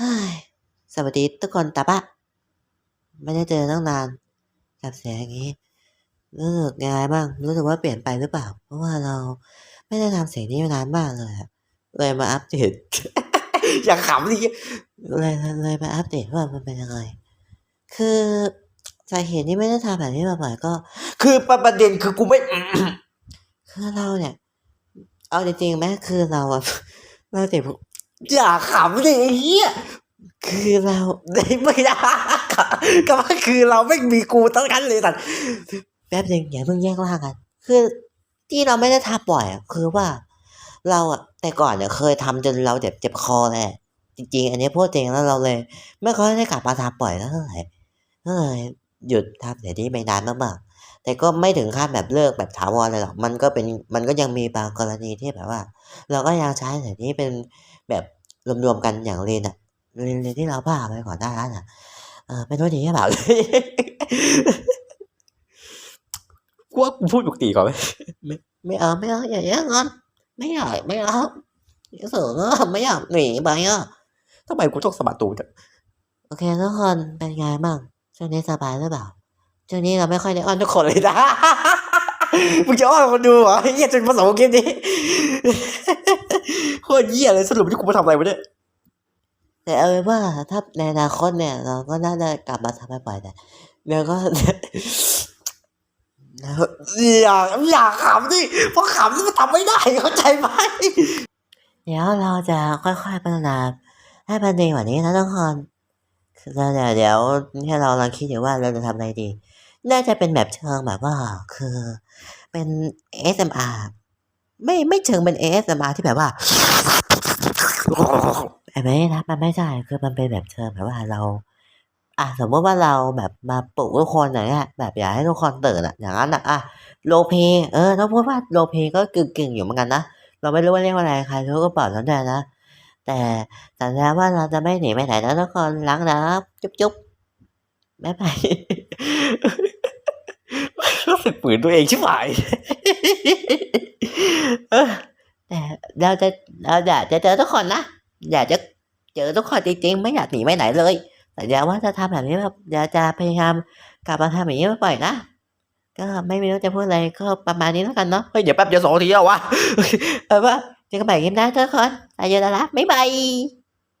เฮ้ยสวัสดีทุกคนตาปะไม่ได้เจอตั้งนานกับเสียงอย่างนี้รู้สึกยังไงบ้างรู้สึกว่าเปลี่ยนไปหรือเปล่า เพราะว่าเราไม่ได้ทำเสียงนี้มานานมากเลยเลยมาอัปเดตอย่าขำดิเลยเลยเลยมาอัปเดตว่ามันเป็นยังไงคือสาเหตุที่ไม่ได้ทำแบบนี้มาบ่อยก็ คือประเด็นคือกูไม่คือเราเนี่ย เอาจริงๆไหมคือเราอะเราเจ็บ อย่าขำดิไอ้เหี้ยคือเราไม่ได้ก็ว่าคือเราไม่มีกูตั้งนั้นเลยสัตว์แป๊บหนึงอย่าเพิ่งแยกล่างกัน คือที่เราไม่ได้ทำบ่อยอะคือว่า เราอะแต่ก่อนเนี่ยเคยทำจนเราเจ็บเจ็บคอเลยอะจริงๆ อันนี้พูดจริงแล้วเราเลย ไม่ค่อยได้กลับมาทำบ่อยเท่าไหร่ก็เลยห ยุดทำเดี๋ยวนี้ไปนานมากๆแต่ก็ไม่ถึงขั้นแบบเลิกแบบถาวรเลยหรอกมันก็เป็นมันก็ยังมีบางกรณีที่แบบว่า เราก็ยังใช้เดี๋ยวนี้เป็นแบบรวมๆกันอย่างเรนอะเรนเรนที่เราบ้าไปก่อนหน้านั้นอะเออเป็นตัวดีหรือเปล่ากูว่ากูพูดปกติก่อนไหมไม่เอาไม่เอาอย่าแย่งกันไม่อยากไม่เอาเสือไม่อยากหนีไปอะทำไมกูต้องสะบัดตูดอะโอเคทุกคนเป็นไงบ้าง ช่วงนี้สบายหรือเปล่า ช่วงนี้เราไม่ค่อยได้อ้อนทุกคคนนเลยนะมึงจะอ้อนคนดูเหรอไอ้เหี้ยจนผสมเกมนี้โคตรเหี้ยเลยสรุปที่กูมาทำอะไรวะเนี่ยแต่เอาเป็นว่าถ้าในอนาคตเนี่ย เราก็น่าจะกลับมาทำบ่อยๆแต่เดี๋ยวก็อย่าอย่าขำดิเพราะขำนี่มันทำไม่ได้เข้าใจไหมเดี๋ยวเราจะค่อยๆพัฒนาให้มันดีกว่านี้นะทุกคน คือเราเดี๋ยวเดี๋ยวให้เราลองคิดอยู่ว่าเราจะทำอะไรดี น่าจะเป็นแบบเชิงแบบว่า คือ เป็น ASMR ไม่ไม่เชิงเป็น ASMR ที่แบบว่าแบบนี้นะมันไม่ใช่คือมันเป็นแบบเชิงแบบว่าเรา อะสมมติว่าเราแบบมาปลุกทุกคนอย่างเงี้ยแบบอยากให้ทุกคนตื่นอะ อย่างนั้นอะอะโลเพเออต้องพูดว่าโลเพก็กึ่งๆอยู่เหมือนกันนะเราไม่รู้ว่าเรียกว่าอะไรใครรู้ก็บอกเราได้นะ แต่สัญญาว่าเราจะไม่หนีไปไหนนะทุกคนรักนะจุ๊บจุ๊บบ๊ายบายรู้สึกฝืนตัวเองชิบหายแต่เราจะเราอยากจะเจอทุกคนนะอยากจะเจอทุกคนจริงๆ ไม่อยากหนีไปไหนเลยสัญญาว่าจะทำแบบนี้แบบอยากจะพยายามกลับมาทำแบบนี้บ่อยๆนะก็ไม่รู้จะพูดอะไรก็ประมาณนี้แล้วกันเนาะเฮ้ยเดี๋ยวแป๊บเดียวสองทีแล้ววะเออว่า เจอกันใหม่คลิปหน้